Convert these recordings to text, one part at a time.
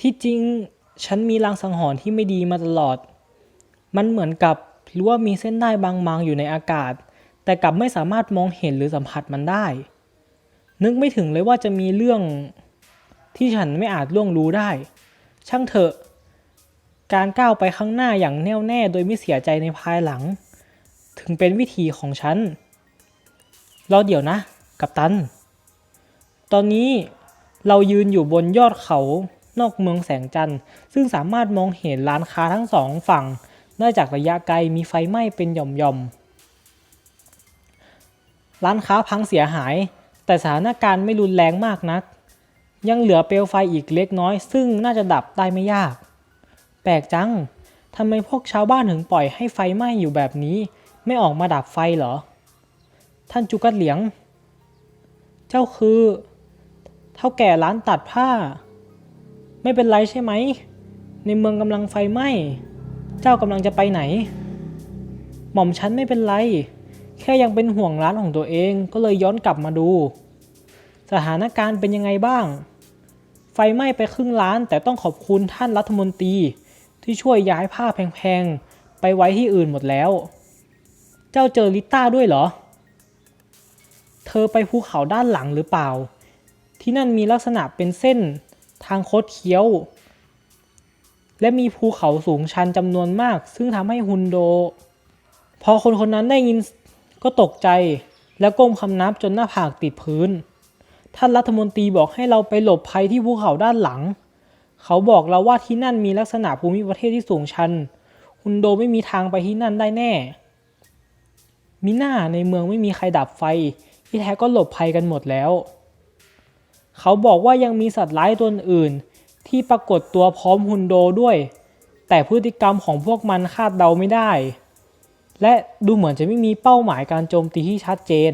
ที่จริงฉันมีลางสังหรณ์ที่ไม่ดีมาตลอด มันเหมือนกับรู้ว่ามีเส้นได้บางๆอยู่ในอากาศ แต่กลับไม่สามารถมองเห็นหรือสัมผัสมันได้ นึกไม่ถึงเลยว่าจะมีเรื่องที่ฉันไม่อาจล่วงรู้ได้ ช่างเถอะ การก้าวไปข้างหน้าอย่างแน่วแน่โดยไม่เสียใจในภายหลัง ถึงเป็นวิธีของฉันรอเดี๋ยวนะ กัปตัน ตอนนี้เรายืนอยู่บนยอดเขา นอกเมืองแสงจันทร์ ซึ่งสามารถมองเห็นร้านค้าทั้งสองฝั่งได้จากระยะไกลมีไฟไหม้เป็นหย่อมๆ ร้านค้าพังเสียหาย แต่สถานการณ์ไม่รุนแรงมากนัก ยังเหลือเปลวไฟอีกเล็กน้อย ซึ่งน่าจะดับได้ไม่ยาก แปลกจังทำไมพวกชาวบ้านถึงปล่อยให้ไฟไหม้อยู่แบบนี้ ไม่ออกมาดับไฟเหรอ ท่านจุกัดเหลียง เจ้าคือ เท่าแก่ร้านตัดผ้า ไม่เป็นไรใช่ไหม ในเมืองกำลังไฟไหม้ เจ้ากำลังจะไปไหน หม่อมฉันไม่เป็นไร แค่ยังเป็นห่วงร้านของตัวเองก็เลยย้อนกลับมาดู สถานการณ์เป็นยังไงบ้าง ไฟไหม้ไปครึ่งล้าน แต่ต้องขอบคุณท่านรัฐมนตรีที่ช่วยย้ายผ้าแพงๆ ไปไว้ที่อื่นหมดแล้ว เจ้าเจอลิต้าด้วยเหรอ เธอไปภูเขาด้านหลังหรือเปล่า ที่นั่นมีลักษณะเป็นเส้น ทางคดเคี้ยว และมีภูเขาสูงชันจำนวนมาก ซึ่งทำให้ฮุนโด พอคนคนนั้นได้ยินก็ตกใจแล้วก้มคำนับจนหน้าผากติดพื้น ท่านรัฐมนตรีบอกให้เราไปหลบภัยที่ภูเขาด้านหลัง เขาบอกเราว่าที่นั่นมีลักษณะภูมิประเทศที่สูงชัน ฮุนโดไม่มีทางไปที่นั่นได้แน่ มิน่าในเมืองไม่มีใครดับไฟ ที่แท้ก็หลบภัยกันหมดแล้ว เขาบอกว่ายังมีสัตว์ร้ายตัวอื่น ที่ปรากฏตัวพร้อมฮุนโดด้วย แต่พฤติกรรมของพวกมันคาดเดาไม่ได้ และดูเหมือนจะไม่มีเป้าหมายการโจมตีที่ชัดเจน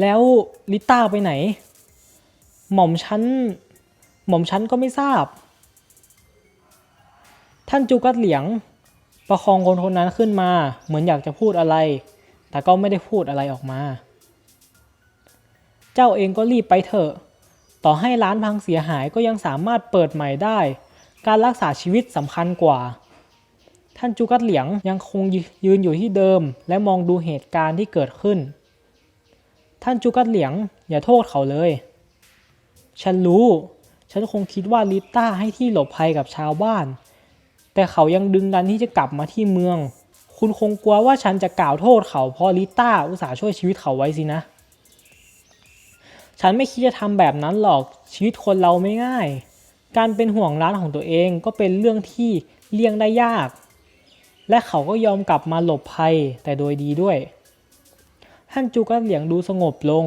แล้วลิต้าไปไหน หม่อมฉันหม่อมฉันก็ไม่ทราบ ท่านจูกัดเหลียง ประคองคนคนนั้นขึ้นมา เหมือนอยากจะพูดอะไร แต่ก็ไม่ได้พูดอะไรออกมา เจ้าเองก็รีบไปเถอะ ต่อให้ร้านพังเสียหายก็ยังสามารถเปิดใหม่ได้ การรักษาชีวิตสำคัญกว่า ท่านจูกัดเหลียงยังคงยืนอยู่ที่เดิม และมองดูเหตุการณ์ที่เกิดขึ้น ท่านจูกัดเหลียง อย่าโทษเขาเลย ฉันรู้ ฉันคงคิดว่าลิต้าให้ที่หลบภัยกับชาวบ้าน แต่เขายังดึงดันที่จะกลับมาที่เมือง คุณคงกลัวว่าฉันจะกล่าวโทษเขาเพราะลิต้าอุตส่าห์ช่วยชีวิตเขาไว้สินะ ฉันไม่คิดจะทำแบบนั้นหรอกชีวิตคนเราไม่ง่าย การเป็นห่วงร้านของตัวเองก็เป็นเรื่องที่เลี่ยงได้ยาก และเขาก็ยอมกลับมาหลบภัยแต่โดยดีด้วย ท่านจูกัดเหลียงดูสงบลง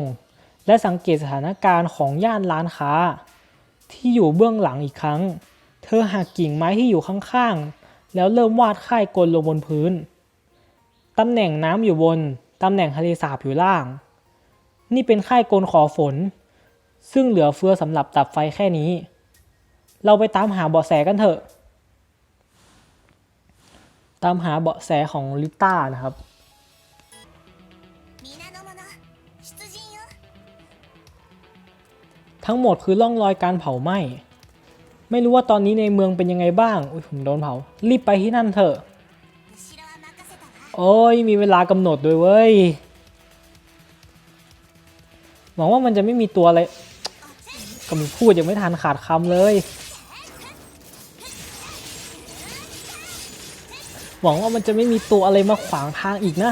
และสังเกตสถานการณ์ของย่านร้านค้า ที่อยู่เบื้องหลังอีกครั้ง เธอหักกิ่งไม้ที่อยู่ข้างๆ แล้วเริ่มวาดค่ายกลลงบนพื้น ตำแหน่งน้ำอยู่บน ตำแหน่งทะเลสาบอยู่ล่าง นี่เป็นค่ายโกนขอฝน ซึ่งเหลือเฟือสำหรับตับไฟแค่นี้ เราไปตามหาเบาะแสกันเถอะ ตามหาเบาะแสของลิต้านะครับ ทั้งหมดคือร่องรอยการเผาไหม้ ไม่รู้ว่าตอนนี้ในเมืองเป็นยังไงบ้าง อุ้ยผมโดนเผา รีบไปที่นั่นเถอะ โอ้ยมีเวลากำหนดด้วยเว้ย หวังว่ามันจะไม่มีตัวอะไรกำลังพูดยังไม่ทันขาดคำเลย หวังว่ามันจะไม่มีตัวอะไรมาขวางทางอีกนะ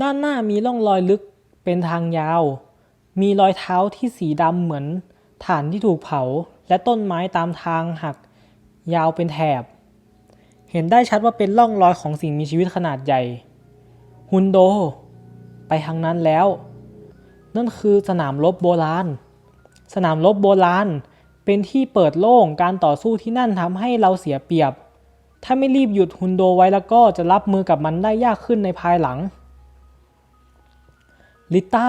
ด้านหน้ามีร่องรอยลึกเป็นทางยาว มีรอยเท้าที่สีดำเหมือนฐานที่ถูกเผา และต้นไม้ตามทางหัก ยาวเป็นแถบ เห็นได้ชัดว่าเป็นร่องรอยของสิ่งมีชีวิตขนาดใหญ่ ฮุนโด ไปทางนั้นแล้ว นั่นคือสนามรบโบราณ สนามรบโบราณเป็นที่เปิดโล่งการต่อสู้ที่นั่นทำให้เราเสียเปรียบ ถ้าไม่รีบหยุดฮุนโดไว้แล้วก็จะรับมือกับมันได้ยากขึ้นในภายหลัง ลิต้า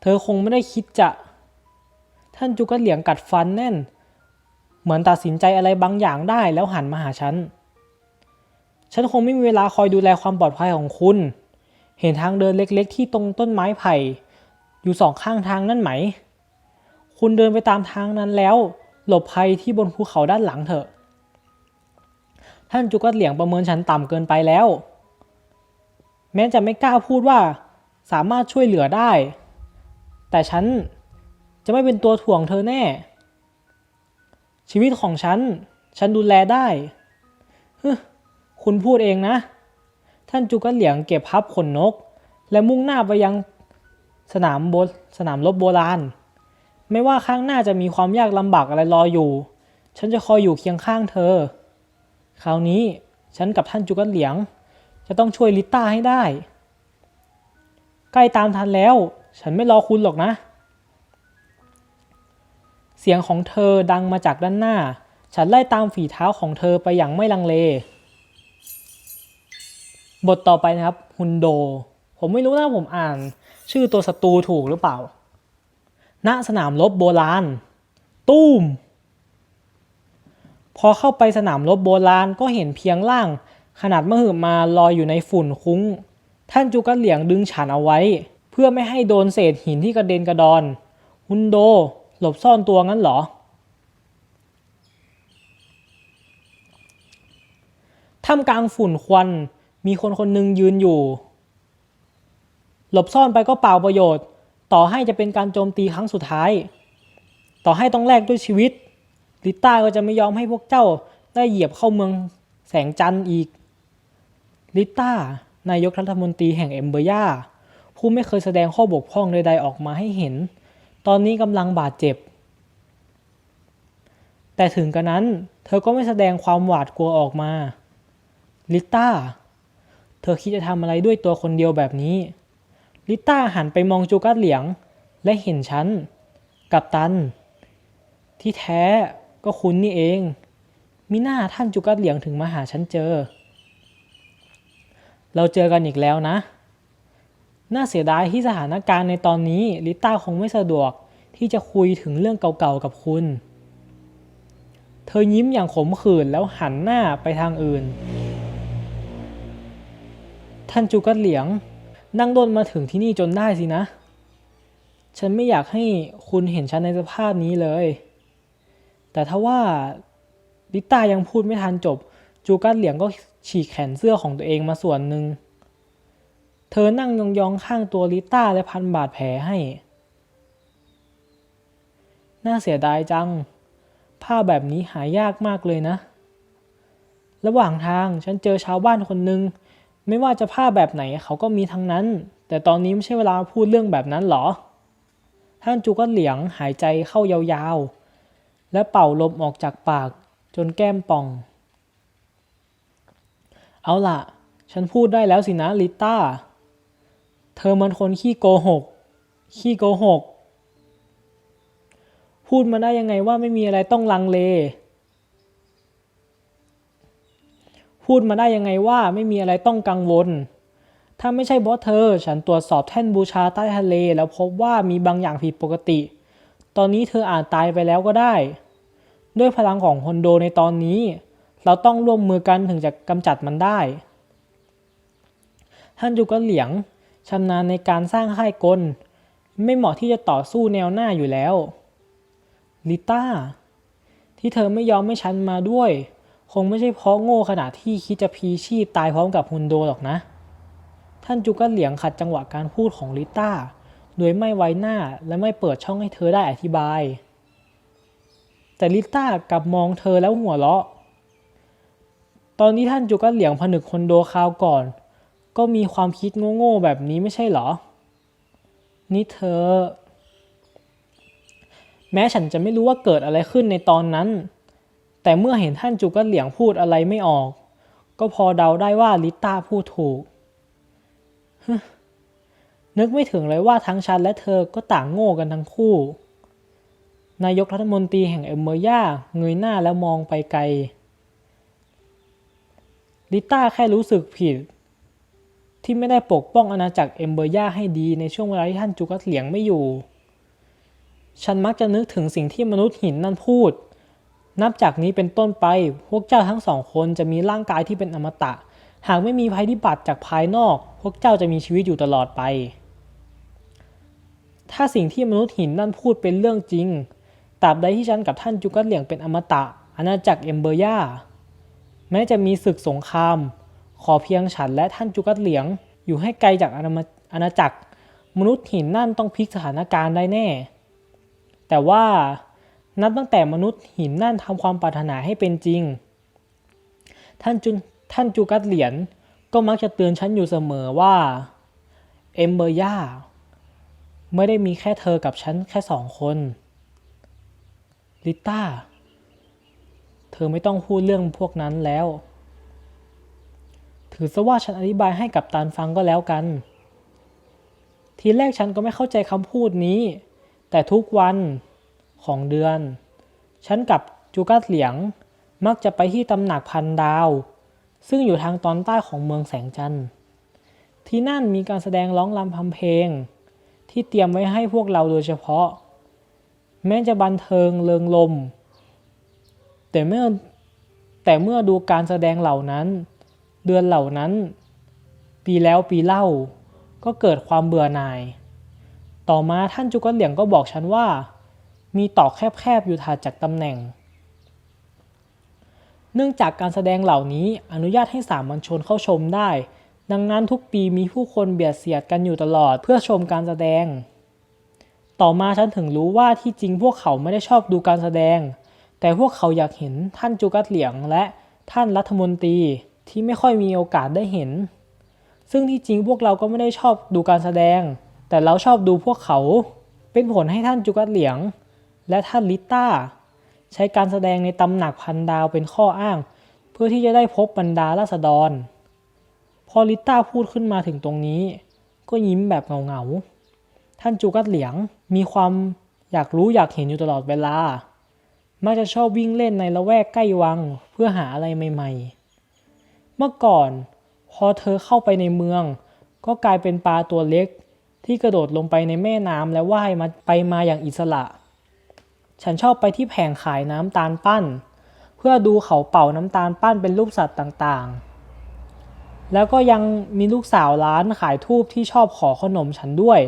เธอคงไม่ได้คิดจะ ท่านจูกัดเหลียงกัดฟันแน่น เหมือนตัดสินใจอะไรบางอย่างได้แล้วหันมาหาฉัน ฉันคงไม่มีเวลาคอยดูแลความปลอดภัยของคุณ เห็นทางเดินเล็ก ๆ ที่ตรงต้นไม้ไผ่ อยู่สองข้างทางนั่นไหม คุณเดินไปตามทางนั้นแล้ว หลบภัยที่บนภูเขาด้านหลังเถอะ ท่านจูกัดเหลียงประเมินฉันต่ำเกินไปแล้ว แม้จะไม่กล้าพูดว่า สามารถช่วยเหลือได้ แต่ฉันจะไม่เป็นตัวถ่วงเธอแน่ ชีวิตของฉัน ฉันดูแลได้ฮึคุณพูดเองนะ ท่านจูกัดเหลียงเก็บพับขนนก และมุ่งหน้าไปยังสนามโบสนามรบโบราณ ไม่ว่าข้างหน้าจะมีความยากลำบากอะไรรออยู่ ฉันจะคอยอยู่เคียงข้างเธอ คราวนี้ฉันกับท่านจูกัดเหลียง จะต้องช่วยลิต้าให้ได้ ใกล้ตามทันแล้ว ฉันไม่รอคุณหรอกนะ เสียงของเธอดังมาจากด้านหน้า ฉันไล่ตามฝีเท้าของเธอไปอย่างไม่ลังเล บทต่อไปนะครับฮุนโด ผมไม่รู้นะผมอ่าน ชื่อตัวศัตรูถูกหรือเปล่า ณสนามรบโบราณ ตู้ม พอเข้าไปสนามรบโบราณก็เห็นเพียงร่าง ขนาดมหึมาลอยอยู่ในฝุ่นคุ้ง ท่านจูกัดเหลียงดึงฉันเอาไว้ เพื่อไม่ให้โดนเศษหินที่กระเด็นกระดอน ฮุนโด หลบซ่อนตัวงั้นเหรอ ท่ามกลางฝุ่นควัน มีคนคนหนึ่งยืนอยู่ หลบซ่อนไปก็เปล่าประโยชน์ ต่อให้จะเป็นการโจมตีครั้งสุดท้าย ต่อให้ต้องแลกด้วยชีวิต ลิต้าก็จะไม่ยอมให้พวกเจ้าได้เหยียบเข้าเมืองแสงจันทร์อีก ลิต้า นายกรัฐมนตรีแห่งเอมเบยาผู้ไม่เคยแสดงข้อบกพร่องใดๆออกมาให้เห็น ตอนนี้กำลังบาดเจ็บ แต่ถึงกระนั้น เธอก็ไม่แสดงความหวาดกลัวออกมา ลิต้า เธอคิดจะทำอะไรด้วยตัวคนเดียวแบบนี้ ลิต้าหันไปมองจูกัดเหลียง และเห็นฉัน กับตัน ที่แท้ก็คุณนี่เอง มิน่าท่านจูกัดเหลียงถึงมาหาฉันเจอ เราเจอกันอีกแล้วนะ น่าเสียดายที่สถานการณ์ในตอนนี้ลิต้าคงไม่สะดวกที่จะคุยถึงเรื่องเก่าๆกับคุณ เธอยิ้มอย่างขมขื่นแล้วหันหน้าไปทางอื่น ท่านจูกัดเหลียง นั่งดนมาถึงที่นี่จนได้สินะ ฉันไม่อยากให้คุณเห็นฉันในสภาพนี้เลย แต่ถ้าว่าลิต้ายังพูดไม่ทันจบ จูกัดเหลียงก็ ฉีกแขนเสื้อของตัวเองมาส่วนหนึ่ง เธอนั่งยองๆข้างตัวลิต้าและพันบาดแผลให้ น่าเสียดายจัง ผ้าแบบนี้หายากมากเลยนะ ระหว่างทางฉันเจอชาวบ้านคนหนึ่งไม่ว่าจะผ้าแบบไหนเขาก็มีทั้งนั้น แต่ตอนนี้ไม่ใช่เวลาพูดเรื่องแบบนั้นหรอ ท่านจูกัดเหลียงหายใจเข้ายาวๆ และเป่าลมออกจากปากจนแก้มป่อง เอาล่ะ ฉันพูดได้แล้วสินะลิต้า เธอมันคนขี้โกหก ขี้โกหก พูดมาได้ยังไงว่าไม่มีอะไรต้องลังเล พูดมาได้ยังไงว่าไม่มีอะไรต้องกังวล ถ้าไม่ใช่บอสเธอ ฉันตรวจสอบแท่นบูชาใต้ทะเล แล้วพบว่ามีบางอย่างผิดปกติ ตอนนี้เธออาจตายไปแล้วก็ได้ ด้วยพลังของฮอนโดในตอนนี้ เราต้องร่วมมือกันถึงจะกำจัดมันได้ท่านจูกัดเหลียงชำนาญในการสร้างค่ายกล ไม่เหมาะที่จะต่อสู้แนวหน้าอยู่แล้ว ลิต้า ที่เธอไม่ยอมให้ฉันมาด้วย คงไม่ใช่เพราะโง่ขนาดที่คิดจะพีชีพตายพร้อมกับฮุนโดหรอกนะ ท่านจูกัสเหลียงขัดจังหวะการพูดของลิต้า โดยไม่ไว้หน้าและไม่เปิดช่องให้เธอได้อธิบาย แต่ลิต้ากลับมองเธอแล้วหัวเราะ ตอนนี้ท่านจูกัสเหลียงผนึกคนโดคราวก่อน ก็มีความคิดโง่ๆแบบนี้ไม่ใช่เหรอ นี่เธอ แม้ฉันจะไม่รู้ว่าเกิดอะไรขึ้นในตอนนั้น แต่เมื่อเห็นท่านจูกัสเหลียงพูดอะไรไม่ออก ก็พอเดาได้ว่าลิต้าพูดถูก นึกไม่ถึงเลยว่าทั้งฉันและเธอก็ต่างโง่กันทั้งคู่ นายกรัฐมนตรีแห่งเอมเมอร์ยาเงยหน้าแล้วมองไปไกล ลิต้าแค่รู้สึกผิด ที่ไม่ได้ปกป้องอาณาจักรเอมเบอร์ยาให้ดีในช่วงเวลาที่ท่านจูกัสเหลียงไม่อยู่ ฉันมักจะนึกถึงสิ่งที่มนุษย์หินนั่นพูด นับจากนี้เป็นต้นไป พวกเจ้าทั้งสองคนจะมีร่างกายที่เป็นอมตะ หากไม่มีภัยพิบัติจากภายนอก พวกเจ้าจะมีชีวิตอยู่ตลอดไป ถ้าสิ่งที่มนุษย์หินนั่นพูดเป็นเรื่องจริงตราบใดที่ฉันกับท่านจูกัสเหลียงเป็นอมตะอาณาจักรเอมเบอร์ยา แม้จะมีศึกสงคราม ขอเพียงฉันและท่านจูกัสเหลียง อยู่ให้ไกลจากอาณาาาจักร มนุษย์หินนั่นต้องพลิกสถานการณ์ได้แน่ แต่ว่านับตั้งแต่มนุษย์หินนั่นทำความปรารถนาให้เป็นจริง ท่านจุท่านจูกัสเหลียนก็มักจะเตือนฉันอยู่เสมอว่า เอมเบอร์ย่า ไม่ได้มีแค่เธอกับฉันแค่สองคน ลิต้า เธอไม่ต้องพูดเรื่องพวกนั้นแล้ว ถือซะว่าฉันอธิบายให้กับตานฟังก็แล้วกัน ทีแรกฉันก็ไม่เข้าใจคำพูดนี้ แต่ทุกวันของเดือน ฉันกับจูกัสเหลียงมักจะไปที่ตำหนักพันดาว ซึ่งอยู่ทางตอนใต้ของเมืองแสงจันทร์ ที่นั่นมีการแสดงร้องรำทำเพลง ที่เตรียมไว้ให้พวกเราโดยเฉพาะ แม้จะบันเทิงเริงลม แต่เมื่อแต่เมื่อดูการแสดงเหล่านั้น เดือนเหล่านั้น ปีแล้วปีเล่า ก็เกิดความเบื่อหน่าย ต่อมาท่านจุกัสเหลียงก็บอกฉันว่า มีตอกแคบๆอยู่ถัดจากตำแหน่ง เนื่องจากการแสดงเหล่านี้อนุญาตให้สามัญชนเข้าชมได้ ดังนั้นทุกปีมีผู้คนเบียดเสียดกันอยู่ตลอดเพื่อชมการแสดง ต่อมาฉันถึงรู้ว่าที่จริงพวกเขาไม่ได้ชอบดูการแสดง แต่พวกเขาอยากเห็นท่านจูกัสเหลียงและท่านรัฐมนตรีที่ไม่ค่อยมีโอกาสได้เห็น ซึ่งที่จริงพวกเราก็ไม่ได้ชอบดูการแสดง แต่เราชอบดูพวกเขา เป็นผลให้ท่านจูกัสเหลียง และท่านลิต้า ใช้การแสดงในตำหนักพันดาวเป็นข้ออ้าง เพื่อที่จะได้พบบรรดาราษฎร พอลิต้าพูดขึ้นมาถึงตรงนี้ ก็ยิ้มแบบเงาๆท่านจูกัสเหลียงมีความอยากรู้อยากเห็นอยู่ตลอดเวลา มักจะชอบวิ่งเล่นในละแวกใกล้วังเพื่อหาอะไรใหม่ๆ เมื่อก่อนพอเธอเข้าไปในเมือง ก็กลายเป็นปลาตัวเล็ก ที่กระโดดลงไปในแม่น้ำและว่ายมาไปมาอย่างอิสระ ฉันชอบไปที่แผงขายน้ำตาลปั้น เพื่อดูเขาเป่าน้ำตาลปั้นเป็นรูปสัตว์ต่างๆ แล้วก็ยังมีลูกสาวร้านขายทูบที่ชอบขอขนมฉันด้วย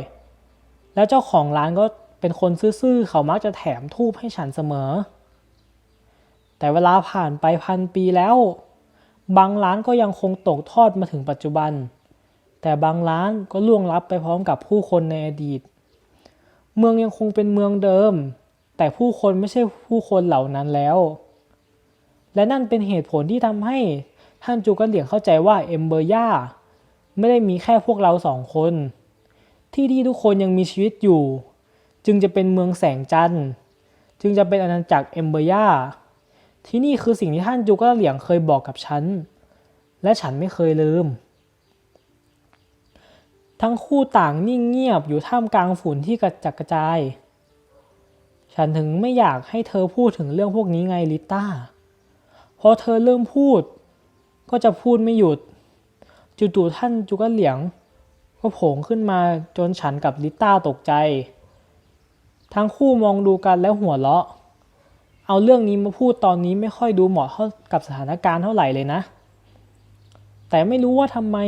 แล้วเจ้าของร้านก็เป็นคนซื่อๆ เขามักจะแถมทูบให้ฉันเสมอ แต่เวลาผ่านไปพันปีแล้ว บางร้านก็ยังคงตกทอดมาถึงปัจจุบัน แต่บางร้านก็ล่วงลับไปพร้อมกับผู้คนในอดีต เมืองยังคงเป็นเมืองเดิม แต่ผู้คนไม่ใช่ผู้คนเหล่านั้นแล้ว และนั่นเป็นเหตุผลที่ทำให้ท่านจูกัสเหลียงเข้าใจว่าเอมเบอร์ย่าไม่ได้มีแค่พวกเราสองคน ที่ที่ทุกคนยังมีชีวิตอยู่ จึงจะเป็นเมืองแสงจันทร์ จึงจะเป็นอาณาจักรเอมเบอร์ย่า ที่นี่คือสิ่งที่ท่านจูกัสเหลียงเคยบอกกับฉัน และฉันไม่เคยลืม ทั้งคู่ต่างนิ่งเงียบอยู่ท่ามกลางฝุ่นที่กระจัดกระจาย ฉันถึงไม่อยากให้เธอพูดถึงเรื่องพวกนี้ไงลิต้า พอเธอเริ่มพูด ก็จะพูดไม่หยุด จู่ๆท่านจูกัสเหลียง ก็โผล่ขึ้นมาจนฉันกับลิต้าตกใจ ทั้งคู่มองดูกันแล้วหัวเราะ เอาเรื่องนี้มาพูดตอนนี้ไม่ค่อยดูเหมาะเข้ากับสถานการณ์เท่าไหร่เลยนะ แต่ไม่รู้ว่าทำไม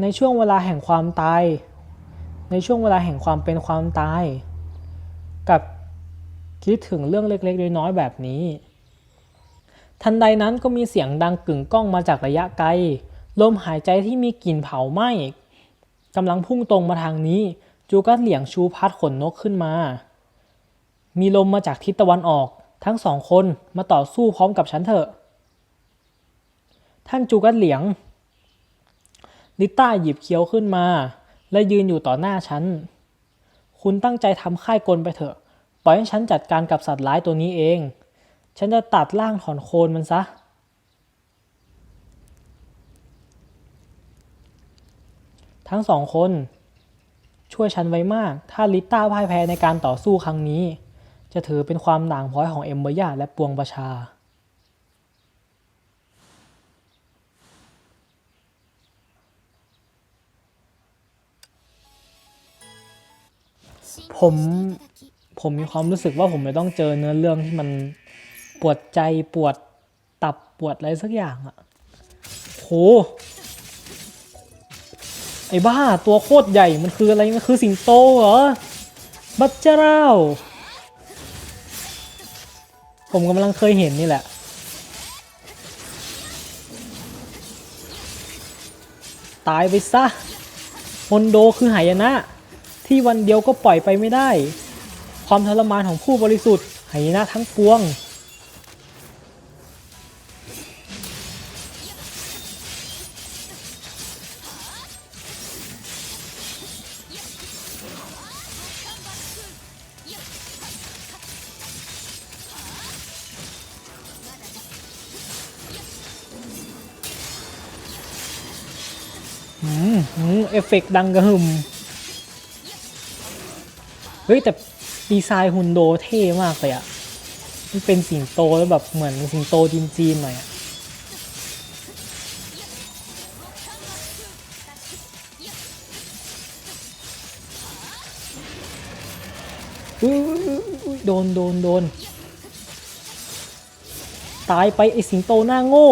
ในช่วงเวลาแห่งความตาย ในช่วงเวลาแห่งความเป็นความตาย กับคิดถึงเรื่องเล็กๆน้อยๆแบบนี้ ทันใดนั้นก็มีเสียงดังกึ่งก้องมาจากระยะไกล ลมหายใจที่มีกลิ่นเผาไหม้กำลังพุ่งตรงมาทางนี้ จูกัสเหลียงชูพัดขนนกขึ้นมา มีลมมาจากทิศตะวันออก ทั้งสองคนมาต่อสู้พร้อมกับฉันเถอะ ท่านจูกัสเหลียงลิต้าหยิบเคี้ยวขึ้นมา และยืนอยู่ต่อหน้าฉัน คุณตั้งใจทำค่ายกลไปเถอะ ปล่อยให้ฉันจัดการกับสัตว์ร้ายตัวนี้เอง ฉันจะตัดร่างถอนโคนมันซะทั้งสองคน ช่วยฉันไว้มาก ถ้าลิต้าพ่ายแพ้ในการต่อสู้ครั้งนี้ จะถือเป็นความด่างพร้อยของเอมเบรียาและปวงประชา ผมผมมีความรู้สึกว่าผมไม่ต้องเจอเนื้อเรื่องที่มันปวดใจปวดตับปวดอะไรสักอย่างอะโหไอ้บ้าตัวโคตรใหญ่มันคืออะไร มันคือสิงโตเหรอ บัจเจ้า ผมกำลังเคยเห็นนี่แหละ ตายไปซะฮอนโดคือหายนะ ที่วันเดียวก็ปล่อยไปไม่ได้ ความทรมานของผู้บริสุทธิ์หายนะทั้งปวง เอฟเฟกต์ดังกระหึ่มเฮ้ยแต่ดีไซน์ฮุนโดเท่มากเลยอะมันเป็นสิงโตแล้วแบบเหมือนสิงโตจีนๆหน่อยอะโดนโดนโดน ตายไปไอสิงโตหน้าโง่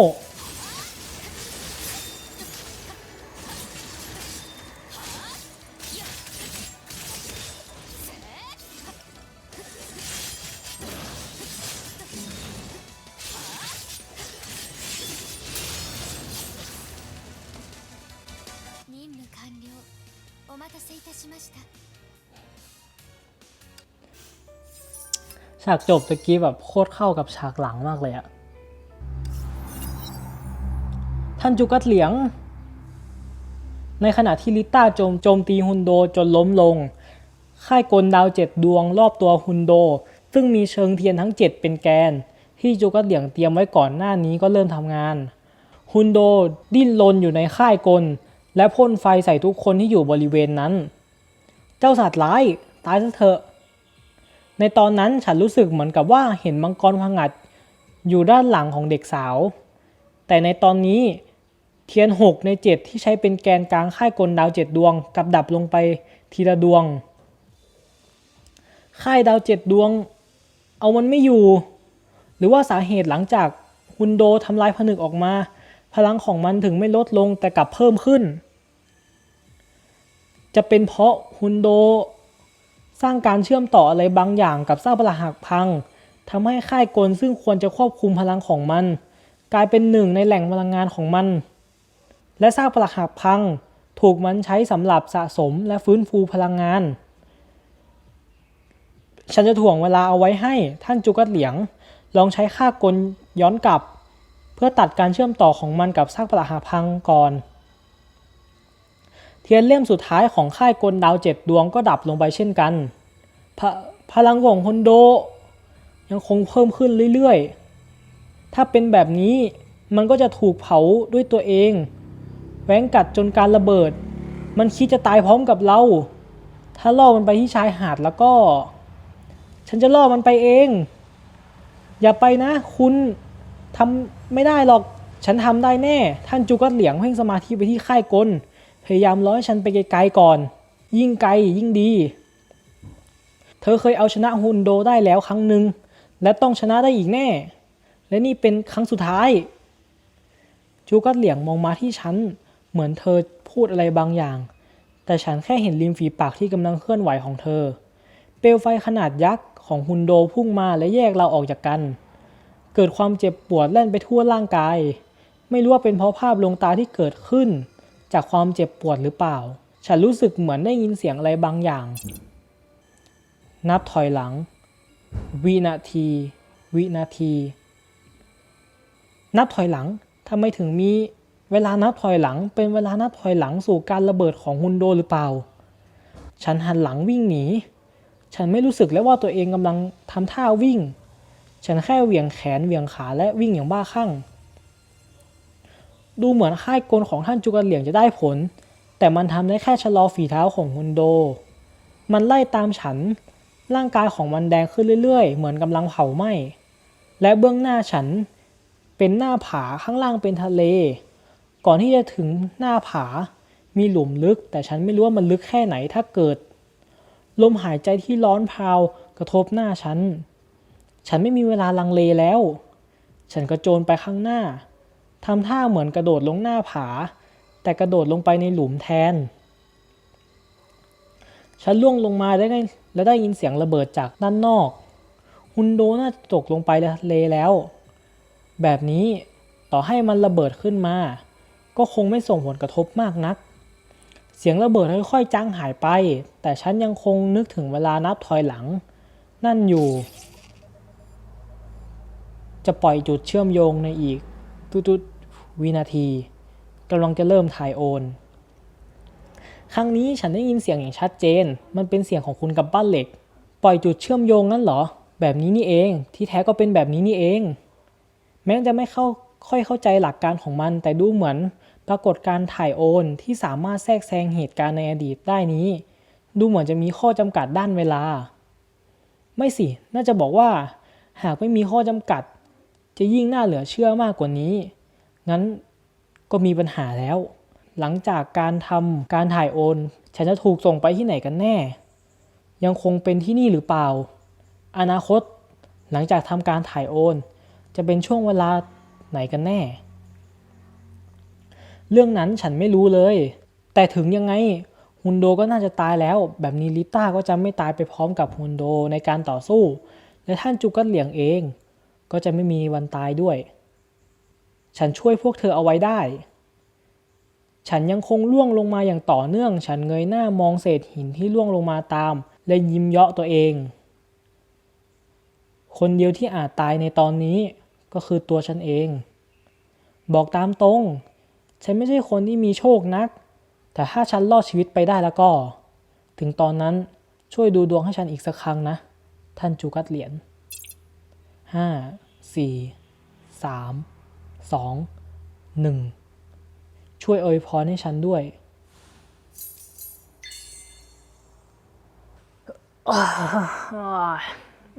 ฉากจบตะกี้แบบโคตรเข้ากับฉากหลังมากเลยอะท่านจูกัดเหลียง ในขณะที่ลิต้าโจมโจมตีฮุนโดจนล้มลง ค่ายกลดาวเจ็ดดวงรอบตัวฮุนโด ซึ่งมีเชิงเทียนทั้ง7เป็นแกน ที่จูกัดเหลียงเตรียมไว้ก่อนหน้านี้ก็เริ่มทำงานฮุนโดดิ้นรนอยู่ในค่ายกล และพ่นไฟใส่ทุกคนที่อยู่บริเวณนั้น เจ้าสัตว์ร้าย ตายซะเถอะ ในตอนนั้นฉันรู้สึกเหมือนกับว่าเห็นมังกรพังัดอยู่ด้านหลังของเด็กสาว แต่ในตอนนี้เทียน 6 ใน 7 ที่ใช้เป็นแกนกลางค่ายกลดาว 7 ดวงกลับดับลงไปทีละดวง ค่ายดาว 7 ดวง เอามันไม่อยู่ หรือว่าสาเหตุหลังจากฮุนโดทำลายผนึกออกมา พลังของมันถึงไม่ลดลงแต่กลับเพิ่มขึ้น จะเป็นเพราะฮุนโด สร้างการเชื่อมต่ออะไรบางอย่างกับซากปรักหักพังทำให้ค่ายกลซึ่งควรจะควบคุมพลังของมัน กลายเป็นหนึ่งในแหล่งพลังงานของมัน และซากปรักหักพัง ถูกมันใช้สำหรับสะสมและฟื้นฟูพลังงาน ฉันจะถ่วงเวลาเอาไว้ให้ท่านจูกัดเหลียง ลองใช้ค่ากลย้อนกลับ เพื่อตัดการเชื่อมต่อของมันกับซากปรักหักพังก่อน เทียนเล่มสุดท้ายของค่ายกลดาวเจ็ดดวงก็ดับลงไปเช่นกันพะพลังของฮอนโด ยังคงเพิ่มขึ้นเรื่อยๆ ถ้าเป็นแบบนี้มันก็จะถูกเผาด้วยตัวเองแหวงกัดจนการระเบิด มันคิดจะตายพร้อมกับเรา ถ้าล่อมันไปที่ชายหาดแล้วก็ ฉันจะล่อมันไปเอง อย่าไปนะ คุณทำไม่ได้หรอก ฉันทำได้แน่ ท่านจูกัดเหลียงเพ่งสมาธิไปที่ค่ายกล พยายามร้อยฉันไปไกลๆก่อน ยิ่งไกลยิ่งดี เธอเคยเอาชนะฮุนโดได้แล้วครั้งหนึ่ง และต้องชนะได้อีกแน่ และนี่เป็นครั้งสุดท้าย จูกัดเหลียงมองมาที่ฉัน เหมือนเธอพูดอะไรบางอย่าง แต่ฉันแค่เห็นริมฝีปากที่กำลังเคลื่อนไหวของเธอ เปลวไฟขนาดยักษ์ของฮุนโดพุ่งมาและแยกเราออกจากกัน เกิดความเจ็บปวดแล่นไปทั่วร่างกาย ไม่รู้ว่าเป็นเพราะภาพลวงตาที่เกิดขึ้น จากความเจ็บปวดหรือเปล่า ฉันรู้สึกเหมือนได้ยินเสียงอะไรบางอย่าง นับถอยหลัง วินาที วินาที นับถอยหลังทำไมถึงมีเวลานับถอยหลัง เป็นเวลานับถอยหลังสู่การระเบิดของฮุนโดหรือเปล่า ฉันหันหลังวิ่งหนี ฉันไม่รู้สึกแล้วว่าตัวเองกำลังทำท่าวิ่ง ฉันแค่เหวี่ยงแขนเหวี่ยงขาและวิ่งอย่างบ้าคลั่ง ดูเหมือนค่ายกลของท่านจุกันเหลียงจะได้ผล แต่มันทำได้แค่ชะลอฝีเท้าของฮุนโด มันไล่ตามฉัน ร่างกายของมันแดงขึ้นเรื่อยๆ เหมือนกำลังเผาไหม้ และเบื้องหน้าฉันเป็นหน้าผาข้างล่างเป็นทะเล ก่อนที่จะถึงหน้าผา มีหลุมลึก แต่ฉันไม่รู้ว่ามันลึกแค่ไหนถ้าเกิด ลมหายใจที่ร้อนพาวกระทบหน้าฉัน ฉันไม่มีเวลาลังเลแล้ว ฉันกระโจนไปข้างหน้า ทำท่าเหมือนกระโดดลงหน้าผา แต่กระโดดลงไปในหลุมแทน ฉันล่วงลงมาได้และได้ยินเสียงระเบิดจากด้านนอก ฮุนโดน่าจะตกลงไปทะเลแล้ว แบบนี้ต่อให้มันระเบิดขึ้นมา ก็คงไม่ส่งผลกระทบมากนัก เสียงระเบิดค่อยๆจางหายไป แต่ฉันยังคงนึกถึงเวลานับถอยหลัง นั่นอยู่ จะปล่อยจุดเชื่อมโยงในอีก ตุด วินาทีกำลังจะเริ่มถ่ายโอน ครั้งนี้ฉันได้ยินเสียงอย่างชัดเจน มันเป็นเสียงของคุณกับบ้านเหล็ก ปล่อยจุดเชื่อมโยงงั้นเหรอ แบบนี้นี่เอง ที่แท้ก็เป็นแบบนี้นี่เอง แม้จะไม่เข้าค่อยเข้าใจหลักการของมัน แต่ดูเหมือนปรากฏการถ่ายโอนที่สามารถแทรกแซงเหตุการณ์ในอดีตได้นี้ ดูเหมือนจะมีข้อจำกัดด้านเวลา ไม่สิ น่าจะบอกว่า หากไม่มีข้อจำกัด จะยิ่งน่าเหลือเชื่อมากกว่านี้ งั้นก็มีปัญหาแล้ว หลังจากการทำการถ่ายโอน ฉันจะถูกส่งไปที่ไหนกันแน่ ยังคงเป็นที่นี่หรือเปล่า อนาคตหลังจากทำการถ่ายโอน จะเป็นช่วงเวลาไหนกันแน่ เรื่องนั้นฉันไม่รู้เลย แต่ถึงยังไงฮุนโดก็น่าจะตายแล้ว แบบนี้ลิต้าก็จะไม่ตายไปพร้อมกับฮุนโดในการต่อสู้ และท่านจุกัดเหลียงเอง ก็จะไม่มีวันตายด้วย ฉันช่วยพวกเธอเอาไว้ได้ ฉันยังคงล่วงลงมาอย่างต่อเนื่อง ฉันเงยหน้ามองเศษหินที่ล่วงลงมาตาม และยิ้มเยาะตัวเอง คนเดียวที่อาจตายในตอนนี้ก็คือตัวฉันเอง บอกตามตรง ฉันไม่ใช่คนที่มีโชคนัก แต่ถ้าฉันรอดชีวิตไปได้แล้วก็ ถึงตอนนั้นช่วยดูดวงให้ฉันอีกสักครั้งนะ ท่านจูกัดเหรียญห้าสี่สาม สองหนึ่งช่วยอวยพรให้ฉันด้วย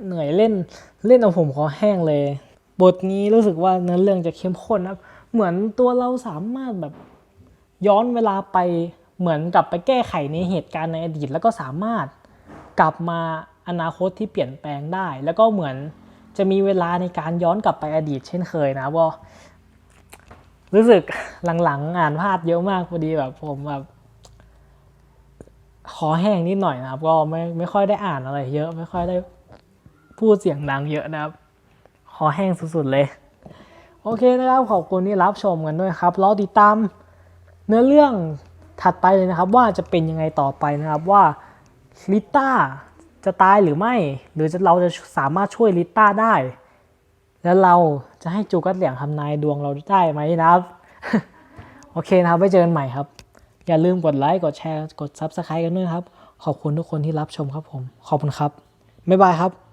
เหนื่อยเล่นเล่นเอาผมคอแห้งเลย บทนี้รู้สึกว่าเนื้อเรื่องจะเข้มข้นนะครับ เหมือนตัวเราสามารถแบบย้อนเวลาไปเหมือนกลับไปแก้ไขในเหตุการณ์ในอดีต แล้วก็สามารถกลับมาอนาคตที่เปลี่ยนแปลงได้ แล้วก็เหมือนจะมีเวลาในการย้อนกลับไปอดีต เช่นเคยนะว่า รู้สึกหลังๆ อ่านพลาดเยอะมากพอดีแบบ ผมแบบคอแห้งนิดหน่อยนะครับ ก็ไม่ไม่ค่อยได้อ่านอะไร เยอะไม่ค่อยได้พูดเสียงดังเยอะนะครับคอแห้งสุดๆเลย โอเคนะครับ ขอบคุณที่รับชมกันด้วยครับรอติดตามเนื้อเรื่องถัดไปเลยนะครับ ว่าจะเป็นยังไงต่อไปนะครับว่าลิต้าจะตายหรือไม่ หรือจะเราจะสามารถช่วยลิต้าได้ แล้วเรา จะให้จูกัดเหลียงทำนายดวงเราได้ไหมนะครับ โอเคนะครับไว้เจอกันใหม่ครับ อย่าลืมกดไลค์กดแชร์กด Subscribe กันด้วยครับ ขอบคุณทุกคนที่รับชมครับผม ขอบคุณครับ บ๊ายบายครับ